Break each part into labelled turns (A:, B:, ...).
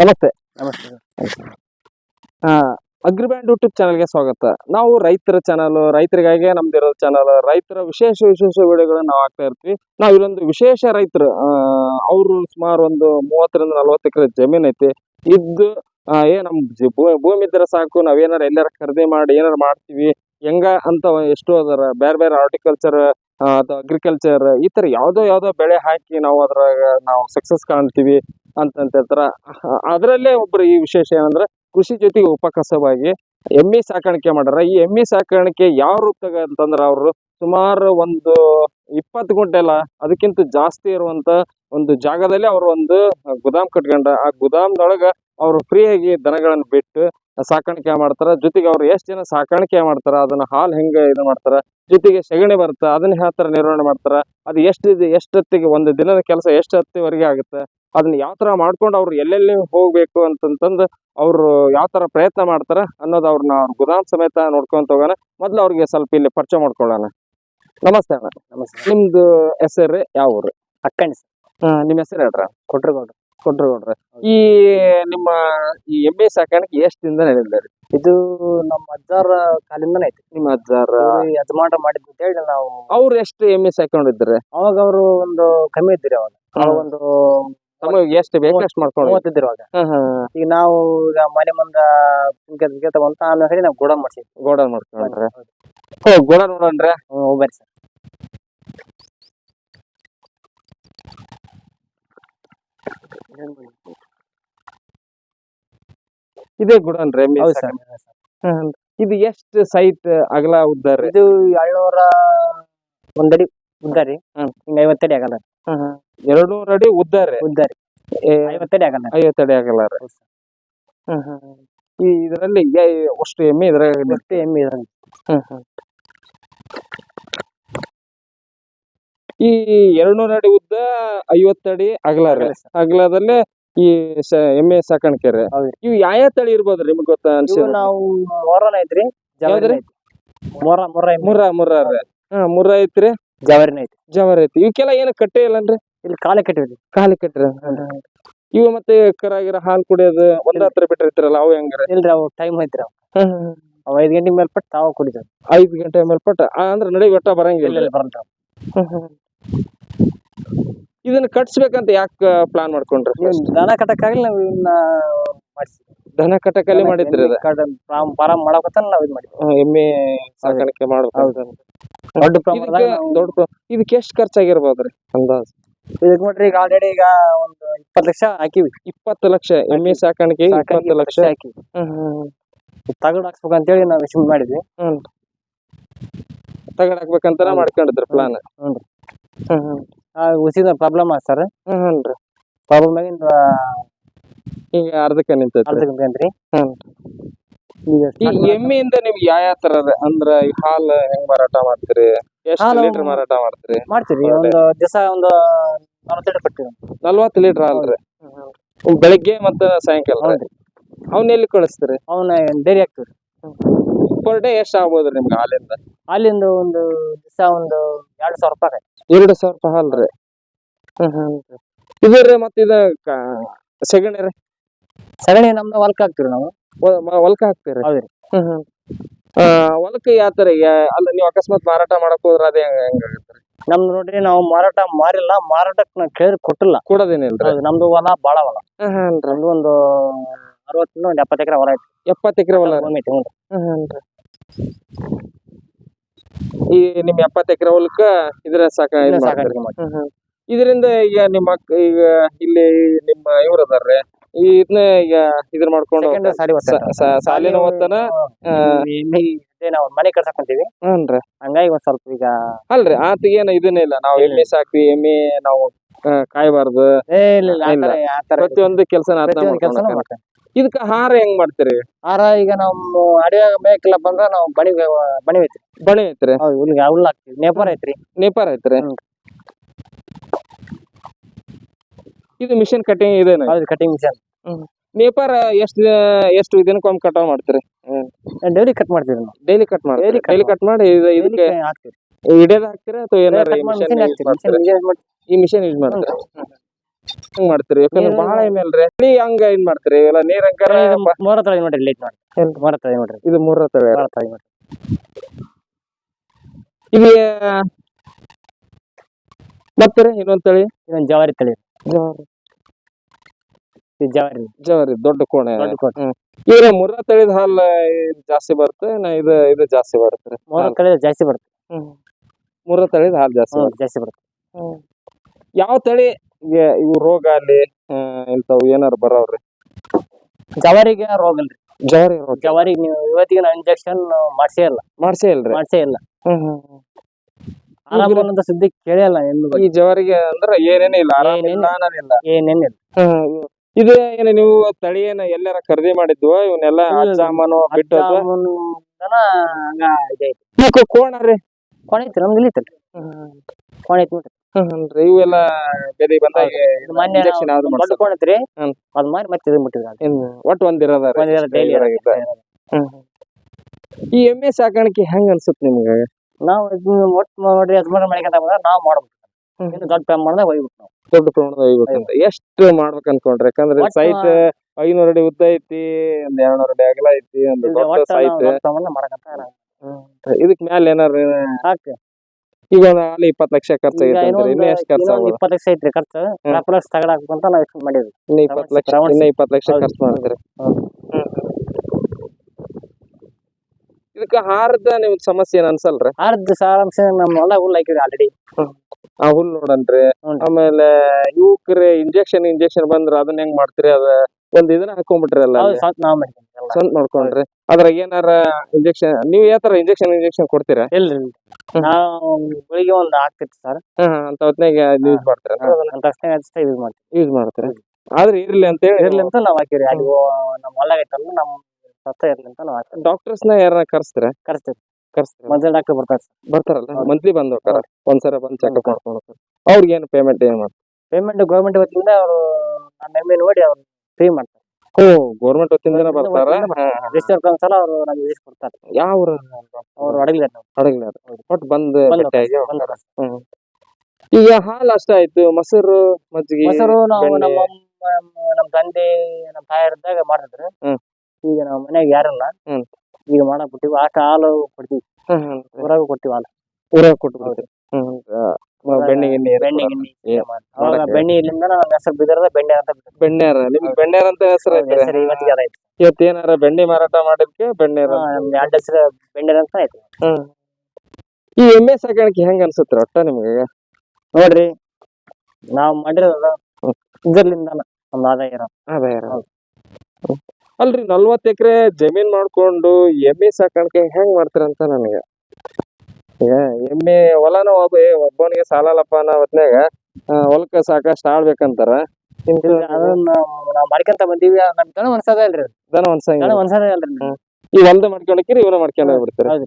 A: ನಮಸ್ತೆ.
B: ನಮಸ್ತೆ
A: ಅಗ್ರಿಬ್ಯಾಂಡ್ ಯೂಟ್ಯೂಬ್ ಚಾನಲ್ಗೆ ಸ್ವಾಗತ. ನಾವು ರೈತರ ಚಾನಲ್ ರೈತರಿಗಾಗಿ ನಮ್ದಿರೋ ಚಾನಲ್ ರೈತರ ವಿಶೇಷ ವಿಶೇಷ ವಿಡಿಯೋಗಳನ್ನ ನಾವು ಹಾಕ್ತಾ ಇರ್ತೀವಿ. ನಾವು ಇಲ್ಲೊಂದು ವಿಶೇಷ ರೈತರು ಅವರು ಸುಮಾರು ಒಂದು ಮೂವತ್ತರಿಂದ ನಲವತ್ತು ಎಕರೆ ಜಮೀನ್ ಐತಿ. ಇದ್ದು ಏ ನಮ್ ಭೂಮಿ ಇದ್ರೆ ಸಾಕು ನಾವೇನಾರ ಎಲ್ಲಾರ ಖರೀದಿ ಮಾಡಿ ಏನಾರ ಮಾಡ್ತೀವಿ ಹೆಂಗ ಅಂತ ಎಷ್ಟು ಅದರ ಬೇರೆ ಬೇರೆ ಹಾರ್ಟಿಕಲ್ಚರ್ ಅಥವಾ ಅಗ್ರಿಕಲ್ಚರ್ ಈ ತರ ಯಾವ್ದೋ ಯಾವ್ದೋ ಬೆಳೆ ಹಾಕಿ ನಾವು ಅದ್ರಾಗ ನಾವು ಸಕ್ಸಸ್ ಕಾಣ್ತೀವಿ ಅಂತಂತ ಹೇಳ್ತಾರ. ಅದರಲ್ಲೇ ಒಬ್ರು ಈ ವಿಶೇಷ ಏನಂದ್ರೆ ಕೃಷಿ ಜೊತೆಗೆ ಉಪಕಸವಾಗಿ ಎಮ್ಮಿ ಸಾಕಾಣಿಕೆ ಮಾಡ್ಯಾರ. ಈ ಎಮ್ಮಿ ಸಾಕಾಣಿಕೆ ಯಾವ ರೂಪದಾಗ ಅಂತಂದ್ರ ಅವರು ಸುಮಾರು ಒಂದು ಇಪ್ಪತ್ತು ಗುಂಟೆ ಅಲ್ಲ, ಅದಕ್ಕಿಂತ ಜಾಸ್ತಿ ಇರುವಂತ ಒಂದು ಜಾಗದಲ್ಲಿ ಅವರು ಒಂದು ಗುದಾಮ್ ಕಟ್ಕೊಂಡ, ಆ ಗುದಾಮ್ದೊಳಗ ಅವರು ಫ್ರೀಯಾಗಿ ದನಗಳನ್ನ ಬಿಟ್ಟು ಸಾಕಾಣಿಕೆ ಮಾಡ್ತಾರ. ಜೊತೆಗೆ ಅವ್ರು ಎಷ್ಟು ಜನ ಸಾಕಾಣಿಕೆ ಮಾಡ್ತಾರ ಅದನ್ನ ಹಾಲ್ ಹೆಂಗ ಇದು ಮಾಡ್ತಾರ ಜೊತೆಗೆ ಸೆಗಣಿ ಬರುತ್ತೆ ಅದನ್ನ ಯಾವ ತರ ನಿರ್ವಹಣೆ ಮಾಡ್ತಾರ ಅದು ಎಷ್ಟು ಎಷ್ಟೊತ್ತಿಗೆ ಒಂದು ದಿನದ ಕೆಲಸ ಎಷ್ಟು ಹತ್ತಿವರೆಗೆ ಆಗುತ್ತೆ ಅದನ್ನ ಯಾವ ತರ ಮಾಡ್ಕೊಂಡು ಅವ್ರು ಎಲ್ಲೆಲ್ಲಿ ಹೋಗ್ಬೇಕು ಅಂತಂತಂದು ಅವ್ರು ಯಾವ ತರ ಪ್ರಯತ್ನ ಮಾಡ್ತಾರ ಅನ್ನೋದು ಅವ್ರನ್ನ ಅವ್ರ ಗುದಾಮ್ ಸಮೇತ ನೋಡ್ಕೊಂತ ಹೋಗೋಣ. ಮೊದ್ಲು ಅವ್ರಿಗೆ ಸ್ವಲ್ಪ ಇಲ್ಲಿ ಪರಿಚಯ ಮಾಡ್ಕೊಳ್ಳೋಣ. ನಮಸ್ತೆ ಅಣ್ಣ.
B: ನಮಸ್ತೆ.
A: ನಿಮ್ದು ಹೆಸರು ಯಾವ ಊರು?
B: ಅಕ್ಕಣಿ
A: ನಿಮ್ಮ ಹೆಸರು ಹೇಳ್ರ.
B: ಕೊಟ್ರಗೌಡ್ರು
A: ಕೊಟ್ರಗೌಡ್ರೆ ಈ ನಿಮ್ಮ ಈ ಎಮ್ಮೆ ಸಾಕಾಣಿಕೆ ಎಷ್ಟು ದಿನದ ನಡೆದಿದೆ
B: ಇದು ನಮ್ಮ ಅಜ್ಜಾರ ಕಾಲಿಂದನೇ ಐತಿ.
A: ನಿಮ್ಮ ಅಜ್ಜಾರ.
B: ಅವ್ರು ಯಜಮಾನ ಮಾಡಿದ್ದು ಅಂತ ಹೇಳಿ ನಾವು
A: ಅವ್ರು ಎಷ್ಟು ಎಮ್ಮೆ ಸಾಕೊಂಡಿದ್ರೆ
B: ಅವಾಗ ಅವರು ಒಂದು ಕಮ್ಮಿ ಇದ್ದಿರಿ ಅವಾಗ. ಅವಾಗ ಒಂದು
A: ತಮ್ಮ ಎಷ್ಟು ಬೇಕು ಅಷ್ಟು ಮಾಡ್ಕೊಂಡು
B: ಮೂವತ್ತಿದ್ದಿರಿ ಅವಾಗ. ಈಗ ನಾವು ಈಗ ಮನೆ ಮುಂದೆ ಗಿಡ ತಗೊಂತ ಆಮೇಲೆ ಹೇಳಿ ನಾವು ಗೋಡನ್ ಮಾಡ್ಸಿದ್ವಿ.
A: ಗೋಡನ್ ಮಾಡ್ಕೊಂಡ್ರೆ. ಗೋಡನ್ ನೋಡನ್ರಿ ನೋಡನ್ರೆ
B: ಹ್ಮ್ ಬರ್ರಿ ಸರ್.
A: ಇದೇ ಗುಡನ್ ರೀ
B: ಹೌದು ಸರ್
A: ಇದು ಎಷ್ಟು ಸೈಟ್ ಅಗಲ ಉದ್ದಾರ ರೀ?
B: ಇದು ಏಳ್ನೂರ ಒಂದಡಿ ಉದ್ದ ರೀ.
A: ಹ್ಮ್.
B: ಹಿಂಗ ಐವತ್ತಡಿ ಆಗಲ್ಲ
A: ಎರಡ್ನೂರ ಅಡಿ ಉದ್ದ ಉದ್ದಾರಿ
B: ಉದ್ದ ರೀ.
A: ಏ,
B: ಐವತ್ತಡಿ ಆಗಲ್ಲ
A: ಐವತ್ತಡಿ ಅಡಿ ಆಗಲ್ಲ ರೀ. ಈ ಇದರಲ್ಲಿ ಅಷ್ಟು ಎಮ್ಮೆ ಇದ್ರಾಗ
B: ಎಷ್ಟು ಎಮ್ಮೆ ಇದ್ರಂಗ
A: ಈ ಎರಡ್ನೂರ ಅಡಿ ಉದ್ದ ಐವತ್ತು ಅಡಿ ಅಗಲ ರೀ
B: ಆಗಲ್ಲ
A: ಅಗಲದಲ್ಲೇ ಈ ಎಮ್ಮೆ ಸಾಕಾಣಿಕೆ ರೀ
B: ಹೌದ್ರಿ.
A: ಇವು ಯಾವ ತಳಿ ಇರ್ಬೋದ್ರಿ ನಿಮ್ಗೆ ಗೊತ್ತ
B: ಇವು
A: ಅನ್ಸಿದ್ರೆ
B: ನಾವು ಮೊರನ್ ಐತ್ರಿ ಜವರಿನ
A: ಯಾವ್ದ್ರಿ?
B: ಐತಿ ಮೊರ ಮೊರ ಎಮ್ಮೆ.
A: ಮುರ ಮುರ ರೀ. ಹಾ ಮುರ ಐತ್ರಿ.
B: ಜವರಿನ ಐತಿ
A: ಜವರ ಐತಿ ಇವಕ್ಕೆಲ್ಲ ಏನು ಕಟ್ಟೆ ಇಲ್ಲನ್ರಿ?
B: ಇಲ್ಲಿ ಕಾಲೆ ಕಟ್ಟಿವಿ
A: ಖಾಲಿ ಕಟ್ಟ್ರಿ? ಇವು ಮತ್ತೆ ಕರಾಗಿರ ಹಾಲು ಕುಡಿಯೋದು ಒಂದ್ ಹತ್ರ ಬಿಟ್ಟಿರ್ತೀರಲ್ಲ ಅವು ಹೆಂಗ್ರಿ?
B: ಇಲ್ರಿ ಅವು ಟೈಮ್ ಐತ್ರಿ ಅವು. ಅವ್ ಐದ್ ಗಂಟೆ ಮೇಲ್ಪಟ್ಟು ತಾವ ಕುಡಿತಾರ
A: ಐದ್ ಗಂಟೆ ಮೇಲ್ಪಟ್ಟ? ಆ, ಅಂದ್ರ ನಡಿ ಬೆಟ್ಟ ಬರಂಗಿಲ್ಲ.
B: ಬರಲ್ಲ
A: ಇದನ್ನ ಕಟ್ಸ್ಬೇಕಂತ ಯಾಕೆ ಪ್ಲಾನ್ ಮಾಡ್ಕೊಂಡ್ರಿ?
B: ದನ ಕಟ್ಟಕ್ಕಾಗಲಿ ನಾವು ಇವನ್ನ
A: ದನ ಕಟ್ಟಕಲ್ಲಿ ಮಾಡಿದ್ರಿ ಅದ?
B: ಫಾರಂ ಮಾಡಕತ್ತ ನಾವು ಇದ್ ಮಾಡಿದ್ವಿ.
A: ಎಮ್ಮೆ ಸಾಕಾಣಿಕೆ ಮಾಡ್ಬೇಕು.
B: ದೊಡ್ಡ ಪ್ರಮಾಣದಾಗ ನಾವು-
A: ದೊಡ್ಡ ಪ್ರ- ಇದಕ್ಕೆ ಎಷ್ಟ್ ಖರ್ಚಾಗಿರ್ಬೋದ್ರಿ? ಅಂದಾಜ್.
B: ಈಗ ನೋಡ್ರಿ ಈಗ ಆಲ್ರೆಡಿ ಈಗ ಒಂದು ಇಪ್ಪತ್ತು ಲಕ್ಷ ಹಾಕಿವಿ.
A: ಇಪ್ಪತ್ತು ಲಕ್ಷ ಎಮ್ಮೆ ಸಾಕಾಣಿಕೆ ಇಪ್ಪತ್ತು ಲಕ್ಷ.
B: ಹಾಕಿವಿ.
A: ಹ್ಮ್, ಹ್ಮ್,
B: ತಗಡ್ ಹಾಕ್ಸ್ಬೇಕು ಅಂತೇಳಿ ನಾವು ಶುರು ಮಾಡಿದ್ವಿ.
A: ತಗಡ್ ಹಾಕ್ಬೇಕಂತ ಮಾಡ್ಕೊಂಡಿದ್ರು ಪ್ಲಾನ್
B: ಹ್ಞೂನ್ರಿ.
A: ಹ್ಮ್ ಹ್ಮ್.
B: ಆ ಉಸಿದ ಪ್ರಾಬ್ಲಮ್ ಆಗ ಸರ್
A: ಹ್ಮ್ ರೀ.
B: ಪ್ರಾಬ್ಲಮ್ ಆಗಿಂದ
A: ಈಗ ಅರ್ಧಕ್ಕೆ
B: ಅರ್ಧಕ್ಕೆ
A: ಹ್ಮ್.
B: ಈಗ
A: ಈ ಎಮ್ಮೆಯಿಂದ ನಿಮ್ಗೆ ಯಾವ ಯಾವ ತರ ಅದ? ಅಂದ್ರ ಈ ಹಾಲ್ ಹೆಂಗ್ ಮಾರಾಟ ಮಾಡ್ತೀರಿ? ಎಷ್ಟು
B: ಹಾಲು-
A: ಲೀಟರ್ ಮಾರಾಟ ಮಾಡ್ತೀರಿ?
B: ಮಾಡ್ತೀವಿ ಒಂದು. ದಿವಸ ಒಂದು ನಲವತ್ತೆರಡು ಕೊಡ್ತೀವಿ
A: ಲೀಟರ್ ಹಾಲ್ರಿ ಬೆಳಿಗ್ಗೆ ಮತ್ತ ಸಾಯಂಕಾಲ
B: ಹೌದ್ರಿ.
A: ಅವನ್ನ ಎಲ್ಲಿ ಕಳಿಸ್ತೀರಿ?
B: ಅವನ್ನ ಡೈರಿ ಹಾಕ್ತಿವ್ರಿ
A: ಪರ್ ಡೇ ಎಷ್ಟ್ ಆಗ್ಬೋದ್ರಿ ನಿಮ್ಗೆ ಹಾಲಿಂದ?
B: ಅಲ್ಲಿಂದ ಒಂದು ದಿವಸ ಒಂದು ಎರಡ್ ಸಾವಿರ ರೂಪಾಯಿ ಆಗೈತೆ.
A: ಎರಡು ಸಾವಿರ ರೂಪಾಯಿ ಹಾಲ್ರಿ ಹ್ಮ್ ಮತ್ತ ಇದ ಸೆಗಣಿ ರೀ.
B: ಸಗಣಿ ನಮ್ದು ಹೊಲಕ್ ಹಾಕ್ತಿವ್ರಿ ನಾವು.
A: ಹೊಲಕ ಮ- ಹೊಲಕ್ಕ ಹಾಕ್ತೀರಿ
B: ಹೌದ್ರಿ.
A: ಹ್ಮ್ ಹ್ಮ್. ಆ, ಹೊಲಕ್ಕ ಯಾವ ತರ ಅಲ್ಲ ನೀವು ಅಕಸ್ಮಾತ್ ಮಾರಾಟ ಮಾಡಕ್ ಹೋದ್ರ ಅದೇ ಹೆಂಗ ಆಗುತ್ತೆ
B: ನಮ್ದು ನೋಡ್ರಿ ನಾವು ಮಾರಾಟ ಮಾರಿಲ್ಲ ಮಾರಾಟಕ್ಕೆ ನಾವು ಕೇಳಿ ಕೊಟ್ಟಿಲ್ಲ.
A: ಕೊಡೋದೇನಿಲ್ರಿ?
B: ಹೌದು, ನಮ್ದು ಹೊಲ ಬಾಳ ಹೊಲ.
A: ಅಲ್ಲಿ
B: ನಮ್ದು ಒಂದು ಅರವತ್ತಿಂದ ಒಂದು ಎಪ್ಪತ್ತು ಎಕರೆ ಹೊಲ ಐತಿ
A: ಎಪ್ಪತ್ತು ಎಕರೆ ಹೊಲ ರೀ.
B: ಭೂಮಿ ಐತಿ,
A: ಹ್ಮ್ ರೀ. ಈ ನಿಮ್ ಎಪ್ಪತ್ತು ಎಕರೆ ಹೊಲಕ್ಕ ಇದ್ರ ಸಾಕ ಇದ್
B: ಇನ್ನ
A: ಮಾಡ್ತೀರಿ.
B: ಸಾಕಾಣಿಕೆ ಮಾಡ್ತೀವಿ.
A: ಹ್ಮ್ ಹ್ಮ್. ಇದರಿಂದ ಈಗ ನಿಮ್ಮ ಅಕ್ಕ ಈಗ ಇಲ್ಲಿ ನಿಮ್ಮ ಇವ್ರ ಅದಾರ್ರಿ. ಈ ಇದನ್ನ ಈಗ ಇದ್ರ ಮಾಡ್ಕೊಂಡು
B: Second ಸಾರಿ ಓದ್ತಾ
A: ಸ- ಸ- ಸಾಲಿನ ಓದ್ತಾನ ಆ,
B: ಇಲ್ಲಿ ಇದೇ ನಾವು ಮನೆ
A: ಹ್ಞೂನ್ರಿ
B: ಹಂಗಾಗಿ ಒಂದ್ ಸ್ವಲ್ಪ ಈಗ
A: ಅಲ್ರಿ ಆತ ಏನ ಇದನ್ನೇ ಇಲ್ಲ. ನಾವು ಎಮ್ಮೆ ಸಾಕ್ತಿವಿ ಎಮ್ಮೆ ನಾವು ಆ, ಕಾಯ್ಬಾರ್ದು.
B: ಏ ಇಲ್ಲ ಇಲ್ಲ, ಆ
A: ಇಲ್ಲ.
B: ಥರ ಆ ಥರ
A: ಪ್ರತಿಯೊಂದು ಕೆಲಸ
B: ಪ್ರತಿಯೊಂದು ಕೆಲಸನೂ
A: ಇದಕ್ಕ ಹಾರ ಹೆಂಗ್ ಮಾಡ್ತೀರಿ?
B: ಹಾರ ಈಗ ನಾವು ಅಡಿಯಾಗ ಬೇಕಿಲ್ಲ ಬಂದ್ರ ನಾವು ಬಣಿ ಬಣಿ ಐತ್ರಿ.
A: ಬಣಿ ಐತ್ರಿ?
B: ಹೌದು ಹುಲ್ಲಿಗೆ ಹುಲ್ಲು ಹಾಕ್ತಿವಿ. ನೇಪಾರ ಐತ್ರಿ.
A: ನೇಪಾರ ಐತ್ರಿ?
B: ಹ್ಮ್.
A: ಇದು ಮಿಷನ್ ಕಟಿಂಗ್ ಇದೇನ?
B: ಹೌದು ಕಟಿಂಗ್ ಮಿಷನ್.
A: ನೇಪಾರ ಎಷ್ಟು ಎಷ್ಟು ದಿನಕ್ಕೊಮ್ಮೆ ಕಟಾವ್ ಮಾಡ್ತೀರಿ?
B: ಡೈಲಿ ಕಟ್ ಮಾಡ್ತೀವಿ ನಾವು.
A: ಡೈಲಿ ಕಟ್ ಮಾಡಿ.
B: Daily cut
A: ಡೈಲಿ ಕಟ್ ಮಾಡಿ ಇದು- ಇದಕ್ಕೆ
B: ಇದಕ್ಕೆ ಹಾಕ್ತಿವಿ.
A: ಹಿಡಿಯೋದ್ ಹಾಕ್ತೀರಾ ಅಥವಾ ಏನಾರ ಈ ಮಿಷನ್ ಯೂಸ್ ಮಾಡ್ತೀರಾ? ಹೆಂಗ್ ಮಾಡ್ತೀರಿ? ಯಾಕಂದ್ರೆ ಎಮ್ಮೆ ಅಲ್ರಿ ನೀ ಹಂಗ ಏನ್ ಮಾಡ್ತೀರಿ? ಇವೆಲ್ಲ ನೀರ್ ಹಂಗಾರ
B: ಮೂರ ತಳಿ ನೋಡ್ರಿ ಲೇಟ್ ಮೂರ ತಳಿ ನೋಡ್ರಿ
A: ಇದು ಮೂರ ತಳಿ
B: ಮೂರ ತಳಿ ನೋಡ್ರಿ
A: ಇಲ್ಲಿ ಮತ್ತೆ ಇನ್ನೊಂದ್ ತಳಿ
B: ಇದೊಂದ್ ಜವಾರಿ ತಳಿ. ಇದು ಜವಾರಿ.
A: ಜವಾರಿ ದೊಡ್ಡ ಕೋಣೆ.
B: ದೊಡ್ಡ
A: ಇವ್ರ ಮುರ್ರ ತಳಿದ ಹಾಲ್ ಜಾಸ್ತಿ ಬರುತ್ತೆ? ನಾ ಇದು ಇದು ಜಾಸ್ತಿ ಬರುತ್ತೆ.
B: ಮೂರ ತಳಿ ಜಾಸ್ತಿ ಬರುತ್ತೆ.
A: ಮೂರ ತಳಿದ ಹಾಲ್ ಜಾಸ್ತಿ
B: ಜಾಸ್ತಿ ಬರುತ್ತೆ.
A: ಯಾವ ತಳಿ ಇವೆ- ಇವು ರೋಗ ಅಲ್ಲಿ ಇಂಥವು ಏನಾರು ಬರವ್ರಿ?
B: ಜವಾರಿಗೆ ರೋಗ ಇಲ್ರಿ.
A: ಜವರಿ ರೋಗ.
B: ಜವಾರಿಗೆ ನೀವು ಇವತ್ತಿಗೆ ನಾವು ಇಂಜೆಕ್ಷನ್ ಮಾಡ್ಸೇ ಇಲ್ಲ.
A: ಮಾಡ್ಸೇ ಇಲ್ರಿ?
B: ಮಾಡ್ಸೇ ಇಲ್ಲ. ಆರಾಮ ಅನ್ನೋದು ಸುದ್ದಿ ಕೇಳಲ್ಲ ಇಲ್ಲ
A: ಈ ಜವರಿಗೆ ಅಂದ್ರೆ ಏನೇನೇ ಇಲ್ಲ? ಆರಾಮ
B: ಏನೇನಿಲ್ಲ.
A: ಇಲ್ಲ. ಅನ್ನೋದಿಲ್ಲ
B: ಏನೇನಿಲ್ಲ
A: ಇದು ಏನು ನೀವು ತಳಿ ಏನ ಎಲ್ಲಾರ ಖರೀದಿ ಮಾಡಿದ್ವು? ಇವನ್ನೆಲ್ಲ
B: ಇಲ್ಲ.
A: ಸಾಮಾನು ಬಿಟ್ಟು ಕೋಣ ರೀ.
B: ಕೋಣ ಐತಿ ನಮ್ದು ಇಲ್ಲಿತ್ತಲ್ರಿ. ಕೋಣ ಐತಿ ನೋಡ್ರಿ
A: ಹ್ಞೂನ್ರಿ ಇವೆಲ್ಲ ಬೆದಿ ಬಂದಾಗ
B: ಇದು ಮೊನ್ನೆ
A: injection ಯಾವ್ದು
B: ದೊಡ್ಡ
A: ಮಾಡ್ಸಲ್ಲ? ಹ್ಮ್.
B: ಅದ್ ಮಾರಿ ಮತ್ತೆ ಇದನ್ನ ಬಿಟ್ಟಿದ್ರಿ
A: ಏನ್ ಒಟ್ಟು ಒಂದ್ ಇರೋದ
B: ಡೈಲಿ
A: ಈ ಎಮ್ಮೆ ಸಾಕಾಣಿಕೆ ಹೆಂಗ್ ಅನ್ಸುತ್ತೆ ನಿಮ್ಗೆ?
B: ನಾವ್ ಒಟ್ಟು ನೋಡ್ರಿ ಯಜಮಾನ ಮಾಡ್ಕೊಂತ ನಾವ್ ನಾವು ಮಾಡ್ಬೇಕು. ಇನ್ನು ದೊಡ್ಡ ಪ್ಯಾಮ್ ಮಾಡಿದಾಗ ಒಯ್ಬಿಟ್ಟು ನಾವು.
A: ದೊಡ್ಡ ಪ್ರಮಾಣದ ಒಯ್ಬೇಕಂತ ಎಷ್ಟು ಮಾಡ್ಬೇಕ್ ಅನ್ಕೊಂಡ್ರಿ ಯಾಕಂದ್ರೆ
B: ಒಟ್ಟು
A: ಸೈಟ್ ಐನೂರ ಅಡಿ ಉದ್ದ ಐತಿ ಒಂದ್ ಎರಡ್ನೂರ ಅಡಿ ಅಗಲ ಐತಿ ಒಂದು
B: ಇಲ್ಲಿ
A: ದೊಡ್ಡ
B: ಒಟ್ಟು ನಾವು
A: ಸೈಟ್
B: ದೊಡ್ಡ ಪ್ರಮಾಣ ಮಾಡಕಂತ
A: ಇದಕ್ ಮ್ಯಾಲ ಏನಾರ ಈಗ ಅಲ್ಲಿ ಇಪ್ಪತ್ತು ಲಕ್ಷ ಖರ್ಚು
B: ಈಗ
A: ಇನ್ನು ಎಷ್ಟು ಖರ್ಚು
B: ಇನ್ನೊಂದು ಇಪ್ಪತ್ತು ಲಕ್ಷ ಐತ್ರಿ ಖರ್ಚು. ನಾಲ್ಕು ಲಕ್ಷ ತಗಡಾಕ್ಬೇಕು ಅಂತ ನಾವು ಮಾಡಿದ್ವಿ.
A: ಇನ್ನು ಇಪ್ಪತ್ತು ಲಕ್ಷ. ಇನ್ನ ಇಪ್ಪತ್ತು ಲಕ್ಷ. ಖರ್ಚು ಮಾಡ್ತೀರಿ. ಇದಕ್ಕ ಹಾರದ ನಿಮ್ ಸಮಸ್ಯೆ ಏನ್ ಅನ್ಸಲ್ರಿ?
B: ಹಾರದ ಸಾರಾಂಶ ನಮ್ಮ ಹೊಲ ಹುಲ್ಲು ಹಾಕಿದ್ವಿ ಆಲ್ರೆಡಿ
A: ಆ ಹುಲ್ ನೋಡನ್ರಿ. ಆಮೇಲೆ ಇವಕ್ರಿ ಇಂಜೆಕ್ಷನ್ ಇಂಜೆಕ್ಷನ್ ಬಂದ್ರ ಅದನ್ನ ಹೆಂಗ್ ಮಾಡ್ತೀರಿ? ಅದ ಒಂದ್ ಇದನ್ನ ಹಾಕೊಂಡ್ಬಿಟ್ರಿ ಅಲ್ಲ
B: ಹೌದು ಸ್ವಂತ ನಾವು
A: ಸ್ವಂತ ನೋಡ್ಕೊಂಡ್ರಿ. ಅದ್ರಾಗ ಏನಾರ ಇಂಜೆಕ್ಷನ್ ನೀವ್ ಯಾವ ಇಂಜೆಕ್ಷನ್ ಇಂಜೆಕ್ಷನ್ ಕೊಡ್ತೀರಾ?
B: ಇಲ್ರಿ ನಾವು ಬೆಳಿಗ್ಗೆ ಒಂದು ಆಗ್ತಿತ್ತು ಸರ್.
A: ಅಂತ ಹೊತ್ನಾಗ ಯೂಸ್ ಮಾಡ್ತೀರಾ?
B: ತಕ್ಷಣ ಅಷ್ಟೇ ಯೂಸ್ ಮಾಡ್ತೀವಿ.
A: ಯೂಸ್ ಮಾಡ್ತಾರ? ಆದ್ರೆ ಇರ್ಲಿ ಅಂತ ಹೇಳಿ
B: ಇರ್ಲಿ ಅಂತ ನಾವ್ ಹಾಕಿರಿ ಅಲ್ಲಿ ನಮ್ ಹೊಲ ಐತಲ್ಲ ನಮ್ಮ ಸತ್ತ ಇರ್ಲಿ ಅಂತ ನಾವು ಹಾಕಿರಿ
A: ಡಾಕ್ಟರ್ಸ್ನ ಯಾರ ಕರ್ಸ್ತಾರ?
B: ಕರ್ಸ್ತೀವಿ.
A: ಕರ್ಸ್ತೀರಾ?
B: ಮೊದಲ ಡಾಕ್ಟರ್ ಬರ್ತಾರೆ
A: ಬರ್ತಾರಲ್ಲ? ಮಂತ್ಲಿ ಬಂದ್ ಹೋಗ್ತಾರ? ಒಂದ್ಸಲ ಬಂದ್ ಚೆಕ್ ಮಾಡ್ಕೊಂಡು ಹೋಗ್ತಾರ? ಅವ್ರಿಗೆ ಏನು ಪೇಮೆಂಟ್ ಏನ್ ಮಾಡ್ತಾರೆ?
B: ಪೇಮೆಂಟ್ ಗೌರ್ಮೆಂಟ್ ವತಿಯಿಂದ ಅವರು ನಮ್ಮ ಎಮ್ಮೆ ನೋಡಿ ಅವ್ರು ಫ್ರೀ ಮಾಡ್ತಾರೆ.
A: ಓ ಗೌರ್ಮೆಂಟ್ ವತಿಯಿಂದನೇ ಬರ್ತಾರ?
B: ಒಂದ್ಸಲ ಅವರು ನಮ್ಗೆ ಕೊಡ್ತಾರೆ.
A: ಯಾವ
B: ಅವ್ರು ಅಡಗಿಲ್ಲ ನಾವು
A: ಅಡಗಿಲ್ಲ ಒಟ್ಟು ಬಂದ್ ಭೇಟಿಯಾಗಿ ಹೋಗ್ತಾರ. ಹ್ಮ್. ಈಗ ಹಾಲು ಅಷ್ಟ ಆಯ್ತು? ಮೊಸರು ಮಜ್ಜಿಗೆ
B: ಮೊಸರು ನಾವು
A: ಬೆಣ್ಣೆ.
B: ನಮ್ಮ ಅಮ್ಮ- ನಮ್ಮ ತಂದೆ ನಮ್ಮ ತಾಯಿರ್ದಾಗ ಮಾಡ್ತಿದ್ರು
A: ಹ್ಮ್.
B: ಈಗ ನಮ್ಮ ಮನ್ಯಾಗ ಯಾರಲ್ಲ
A: ಹ್ಮ್.
B: ಈಗ ಮಾಡಕ್ ಬಿಟ್ಟಿವಿ ಆಕ ಹಾಲು ಕೊಡ್ತೀವಿ.
A: ಹ್ಮ್, ಹ್ಮ್.
B: ಊರಾಗ ಕೊಡ್ತೀವಿ ಹಾಲು.
A: ಊರಾಗ ಕೊಟ್ಬಿಡ್ತೀರಿ ಹ್ಮ್ ಆ, ಬೆಣ್ಣೆ ಗಿಣ್ಣೆ ಏನ್
B: ಬೆಣ್ಣೆ
A: ಕೊಡಲ್ಲ?
B: ಗಿಣ್ಣೆ
A: ಏನ್
B: ಅವಾಗ
A: ಮಾಡಕ್ಕೆ?
B: ಬೆಣ್ಣೆ ಇಲ್ಲಿಂದ ನಮ್ಮ ಹೆಸರು ಬಿದ್ದರದ ಬೆಣ್ಣೆ ಅಂತ ಬಿಟ್ಟಿದ್ದು.
A: ಬೆಣ್ಣೆರ ನಿಮ್ಗೆ ಬೆಣ್ಣೆರ ಅಂತ ಹೆಸರು ಐತ್ರಿ
B: ಹೆಸರು ಇವತ್ತಿಗೆ ಅದೈತಿ
A: ಇವತ್ತು ಏನಾರ ಬೆಣ್ಣೆ ಮಾರಾಟ ಮಾಡಿದ್ಕೆ ಬೆಣ್ಣೆರ ಅಂತ.
B: ನಮ್ದು ಎರಡು ಹೆಸರು ಬೆಣ್ಣೆ ಅಂತ ಐತಿ
A: ಈ ಎಮ್ಮೆ ಸಾಕಾಣಿಕೆ ಹೆಂಗ್ ಅನ್ಸುತ್ತೆ ಒಟ್ಟ ನಿಮ್ಗೆ
B: ನೋಡ್ರಿ ನಾವ್ ಮಾಡಿರೋದು. ಇದ್ರಲಿಂದ ನಮ್ದು ಆದಾಯ ಇರೋದು
A: ಅದೇ
B: ಹೌದು.
A: ಅಲ್ರಿ ನಲ್ವತ್ತು ಎಕರೆ ಜಮೀನ್ ಮಾಡ್ಕೊಂಡು ಎಮ್ಮೆ ಸಾಕಾಣಿಕೆ ಹೆಂಗ್ ಮಾಡ್ತಾರಂತ ನನಗೆ ಎಮ್ಮೆ ಹೊಲನ ಒಬ್ಬ ಒಬ್ಬನಿಗೆ ಸಾಲಲ್ಲಪ್ಪ ಅನ್ನೋ ಹೊತ್ನ್ಯಾಗ ಹೊಲಕ್ಕ ಸಾಕಷ್ಟು ಆಳ್ಬೇಕಂತಾರ.
B: ಮಾಡ್ಕೊಂತ ಬಂದೀವಿ ನಮ್ ದನ ಅನ್ಸದ ಇಲ್ರಿ.
A: ದನ ಒಂದ್ಸಂಗ
B: ದನ ಅನ್ಸದ ಇಲ್ರಿ
A: ಹ್ಮ್. ಈ ಹೊಲ್ದ ಮಾಡ್ಕೊಂಡಕ್ಕಿರಿ ಇವನ ಮಾಡ್ಕೊಂಡ್ ಹೋಗ್ಬಿಡ್ತಾರೆ.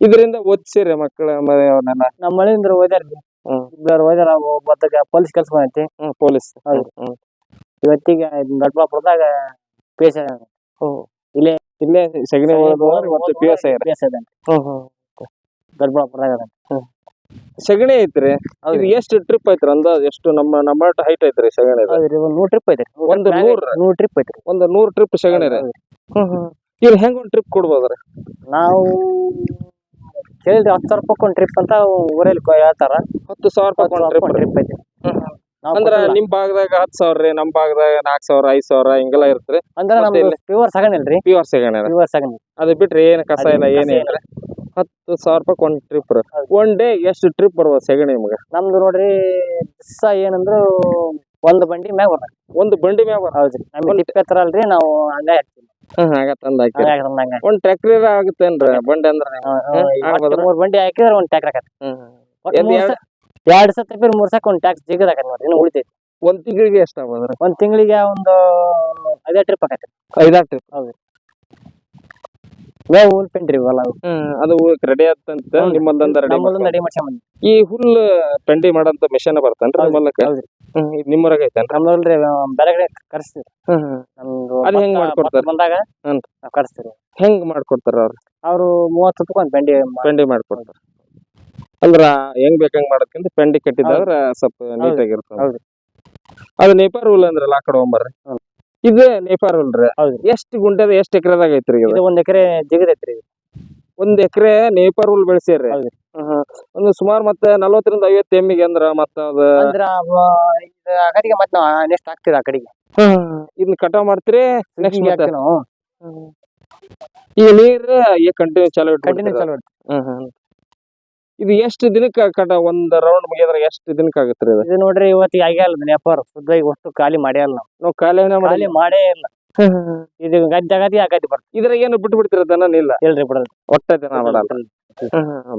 A: ಇದರಿಂದ ಓದಿಸಿರಿ ಮಕ್ಕಳ ಅವ್ರನ್ನೆಲ್ಲ
B: ನಮ್ಮ ಮಳೆಯಿಂದ ಓದ್ಯಾರ್ರಿ. ಇಬ್ಬರು ಓದ್ಯಾರ ಒಬ್ಬ ಪೊಲೀಸ್ ಕೆಲಸ
A: ಹ್ಮ್ ಪೊಲೀಸ್.
B: ಇವತ್ತಿಗೆ
A: ಹ್ಮ್
B: ಪಿ ಎಸ್ ಐ ಇಲ್ಲೇ
A: ಇಲ್ಲೇ ಸಗಣಿ ಒಳಗ್ ಇವತ್ತು ಪಿ ಎಸ್ ಐ
B: ಅದ.
A: ಸಗಣಿ ಐತ್ರಿ.
B: ಅದು
A: ಇದು ಎಷ್ಟು ಟ್ರಿಪ್ ಐತ್ರಿ ಅಂದಾಜ್? ಎಷ್ಟು ನಮ್ಮ ನಮ್ಮ ಹೈಟ್ ಐತ್ರಿ ಸಗಣಿ
B: ಹೌದ್ರಿ ಒಂದ್ ನೂರ್ ಟ್ರಿಪ್ ಐತ್ರಿ.
A: ಒಂದು ನೂರ್?
B: ನೂರ್ ಟ್ರಿಪ್ ಐತ್ರಿ.
A: ಒಂದು ನೂರ್ ಟ್ರಿಪ್ ಸಗಣಿ ರೀ. ಇವ್ರು ಹೆಂಗ್ ಒಂದ್ ಟ್ರಿಪ್ ಕೊಡ್ಬೋದ್ರಿ?
B: ನಾವು ಕೇಳಿದ್ರಿ ಹತ್ತು ಸಾವಿರ ರೂಪಾಯಿ ಒಂದು ಟ್ರಿಪ್ ಅಂತ ಊರಲ್ಲಿ ಕೊ- ಹೇಳ್ತಾರ.
A: ಹತ್ತು ಸಾವಿರ ರೂಪಾಯಿ ಒಂದ್ ಟ್ರಿಪ್
B: ಟ್ರಿಪ್ ಐತಿ ನಾವ್
A: ಅಂದ್ರ
B: ಕೊಟ್ಟಿಲ್ಲ.
A: ನಿಮ್ ಭಾಗದಾಗ ಹತ್ತು ಸಾವಿರ ರೀ ನಮ್ ಭಾಗದಾಗ ನಾಲ್ಕ್ ಸಾವಿರ ಐದ್ ಸಾವಿರ ಹಿಂಗೆಲ್ಲ ಇರ್ತ್ರಿ
B: ಅಂದ್ರೆ
A: ಮತ್ತೆ
B: ನಮ್ದು
A: ಇಲ್ಲಿ?
B: ಪ್ಯೂರ್ ಸಗಣಿಲ್ರಿ
A: ಪ್ಯೂರ್ ಸಗಣಿ ರೀ.
B: ಪ್ಯೂರ್ ಸಗಣಿ.
A: ಅದು ಬಿಟ್ರಿ ಏನ್ ಕಸ ಇಲ್ಲ
B: ಏನ್ ಕಸ
A: ಏನೇ ಇಲ್ರಿ. ಹತ್ತು ಸಾವಿರ ರೂಪಾಯಿ ಒಂದ್ ಟ್ರಿಪ್ ರೀ. ಒನ್ ಡೇ ಎಷ್ಟು ಟ್ರಿಪ್ ಬರ್ಬೋದು ಸೆಗಣಿ ನಿಮ್ಗೆ?
B: ನಮ್ದು ನೋಡ್ರಿ ದಿವಸ ಏನಂದ್ರು ಒಂದ್ ಬಂಡಿ ಮ್ಯಾಗ ಬರ್ತದೆ
A: ಒಂದು ಬಂಡಿ ಮ್ಯಾಗ ಬರ್
B: ಹೌದ್ರಿ. ನಮ್ಗೆ ಟಿಪ್ ಅಲ್ರಿ ನಾವು ಹಂಗ ಹಾಕ್ತೀವಿ.
A: ಹ್ಮ್ ಹಾಗ ತಂದ್ ಹಾಕಿ
B: ಹಂಗ ಹಾಕಿದ್ರೆ ಹಂಗ
A: ಒಂದ್ ಟ್ರ್ಯಾಕ್ಟರ್ ಆಗತ್ತೇನ್ರಿ ಬಂಡಿ ಅಂದ್ರೆ ಆಗ್ಬೋದ್ರಾ?
B: ಮೂರ್ ಬಂಡಿ ಹಾಕಿದ್ರೆ ಒಂದ್ ಟ್ಯಾಕ್ಟರ್ ಹಾಕತ್ತೆ
A: ಎಲ್ಲಿ ಎರಡ್-
B: ಎರಡ್ ಸತಿ ಪೇರ್ ಮೂರ್ ಸಕ್ ಒಂದ್ ಟ್ಯಾಕ್ಸ್ ಜಿಗದ್ ಹಾಕತ್ ನೋಡ್ರಿ ಇನ್ನು ಉಳಿತೈತಿ.
A: ಒಂದ್ ತಿಂಗಳಿಗೆ ಎಷ್ಟ್ ಆಗ್ಬೋದ್ರಿ?
B: ಒಂದ್ ತಿಂಗಳಿಗೆ ಒಂದು ಐದೇ ಟ್ರಿಪ್ ಆಗತ್ತೆ.
A: ಐದಾರು ಟ್ರಿಪ್
B: ಮೇವು ಹುಲ್ ಪೆಂಟ್ರಿ ಇವೆಲ್ಲ ಅವು.
A: ಅದು ರೆಡಿ ಆತಂತ ನಿಮ್ಮಲ್ಲೊಂದ ರೆಡಿ
B: ನಮ್ಮದೊಂದು ರೆಡಿ ಮಾಡ್ಸ್ಕೊಂಡ್
A: ಈ ಹುಲ್ ಪೆಂಡಿ ಮಾಡಂತ ಮಿಷನ್ ಬರ್ತೇನ್ರಿ
B: ಹೌದು.
A: ನಿಮ್ಮಲ್ಲಕ್ಕ
B: ಹೌದ್ರಿ
A: ನಿಮ್ಮೂರಾಗ ಐತೇನ್ರಿ
B: ನಮ್ಮಲ್ರಿ ಬೇರೆ ಕಡೆ ಕರ್ಸ್ತೀವಿ ನಮ್ದು
A: ಅದ್ ಹೆಂಗ್ ಮಾಡ್ಕೊಡ್ತಾರೆ?
B: ಬಂದಾಗ. ನಾವ್ ಕರ್ಸ್ತೀವಿ
A: ಹೆಂಗ್ ಮಾಡ್ಕೊಡ್ತಾರ ಅವ್ರು
B: ಅವ್ರು ಮೂವತ್ತು ರೂಪಾಯಿ ಪೆಂಡಿ
A: ಪೆಂಡಿ ಮಾಡ್ಕೊಡ್ತಾರ ಅಂದ್ರ ಹೆಂಗ್ ಬೇಕಂಗ್ ಮಾಡಕ್ಕಿಂತ ಪೆಂಡಿ ಕಟ್ಟಿದ್ರ ಸ್ವಲ್ಪ ನೀಟಾಗಿರ್ತದ. ಅದು ನೇಪಾರ್ ಹುಲ್ ಅಂದ್ರಲ್ಲ ಆ ಕಡೆ ಹೋಗ್ಬರ್ರಿ. ಇದು ನೇಪಾರ್ ಹುಲ್ ರೀ
B: ಹೌದ್ರಿ.
A: ಎಷ್ಟು ಗುಂಟದ ಎಷ್ಟು ಎಕರೆದಾಗ ಐತ್ರಿ ಇದು?
B: ಇದು ಒಂದ್ ಎಕರೆ ಜಿಗದೈತ್ರಿ ಇದು.
A: ಒಂದ್ ಎಕರೆ ನೇಪಾರ್ ಹುಲ್ ಬೆಳೆಸಿರಿ
B: ಹೌದ್ರಿ.
A: ಒಂದು ಸುಮಾರು ಮತ್ತೆ ನಲ್ವತ್ತರಿಂದ ಐವತ್ತು ಎಮ್ಮಿಗೆ ಅಂದ್ರ ಮತ್ತ ಅದ
B: ಅಂದ್ರ ಅವ ಇದು ಆ ಕಡೆಗೆ ಮತ್ ನಾವ್ ನೆಕ್ಸ್ಟ್ ಹಾಕ್ತಿವಿ ಆ ಕಡೆಗೆ.
A: ಇದನ್ನ ಕಟಾವ್ ಮಾಡ್ತೀರಿ ನೆಕ್ಸ್ಟ್ ಮತ್ತೆ ಈಗ ನೀರ್ ಕಂಟಿನ್ಯೂ ಚಾಲೂ
B: ಕಂಟಿನ್ಯೂ
A: ಇಟ್ಬಿಡ್ತೀರಾ?
B: ಚಾಲು
A: ಹ್ಮ್ ಹ್ಮ್. ಇದು ಎಷ್ಟು ದಿನಕ್ಕ ಕಟ ಒಂದ್ ರೌಂಡ್ ಮುಗಿಯದ್ರ ಎಷ್ಟು ದಿನಕ್ಕ ಆಗುತ್ತೆ ಇದು?
B: ಇದು ನೋಡ್ರಿ ಇವತ್ತಿಗೆ ಆಗೇ ಅಲ್ಲ ವ್ಯಾಪಾರ ಶುದ್ಧ ಈಗ ಒಟ್ಟು ಖಾಲಿ ಮಾಡೇ ಅಲ್ಲ ನಾವು.
A: ನಾವು ಮಾಡಿ
B: ಖಾಲಿ ಮಾಡೇ ಇಲ್ಲ. ಇದು ಗದ್ದೆ ಆಗತಿ ಆ ಗದ್ದೆ ಬರ್ತದೆ.
A: ಇದ್ರಾಗ ಏನು ಬಿಟ್ಟು ಬಿಡ್ತಿರ ದನ ಇಲ್ಲ
B: ಹೇಳ್ರಿ ಬಿಡೋದು
A: ಒಟ್ಟ ದನ ಮಾಡಲ್ಲ.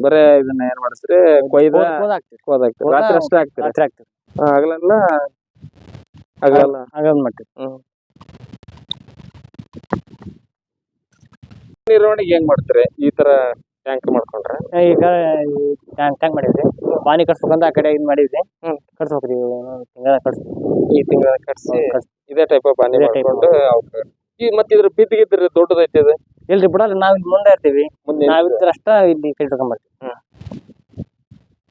A: ಬರೇ ಇದನ್ನ ಏನ್ ಮಾಡಿಸ್ರಿ ಕೊಯ್ದ
B: ಹಾಕ್ತಿವಿ.
A: ಕೋದಾಕ್ತಿರಿ
B: ಕೋದ-
A: ರಾತ್ರಿ ಅಷ್ಟೇ ಆಗ್ತೀರಿ
B: ರಾತ್ರಿ ಹಾಕ್ತಿವಿ.
A: ಆಗಲಲ್ಲ ಆಗಲ್ಲ
B: ಹಾಗದ್ ಮಾಡ್ತೀವಿ.
A: ನಿರ್ವಹಣೆಗೆ ಹೆಂಗ್ ಮಾಡ್ತೀರಿ? ಈ ತರ ಟ್ಯಾಂಕ್ ಮಾಡ್ಕೊಂಡ್ರೆ?
B: ಈಗ ಟ್ಯಾಂಕ್ ಟ್ಯಾಂಕ್ ಮಾಡಿದ್ವಿ. ಪಾನಿ ಕಟ್ಸ್ಬೇಕಂತ ಆ ಕಡೆ ಇದ್ ಮಾಡಿದ್ರಿ
A: ಹ್ಮ್.
B: ಕಟ್ಸ್ಬೇಕ್ರಿ ತಿಂಗಳ ಕಟ್ಸ್.
A: ಈ ತಿಂಗಳ ಕಟ್ಸಿ ಇದೇ ಟೈಪ್ ಪಾನಿ
B: ಇದೇ type
A: ಮಾಡ್ಕೊಂಡು ಅವಕ್ಕೆ ಈ ಮತ್ತೆ ಇದ್ರ ಬಿದ್ದಿಗಿದ್ರ ದೊಡ್ಡದೈತಿ ಇದು?
B: ಇಲ್ರಿ ಬಿಡಲ್ಲ ನಾವ್ ಇಲ್ಲಿ ಮುಂದೆ ಇರ್ತೀವಿ.
A: ಮುಂದೆ
B: ಇದ್ರ ಅಷ್ಟ ಇಲ್ಲಿ ಕಟ್ಕೊಂಡ್ ಬರ್ತೀವಿ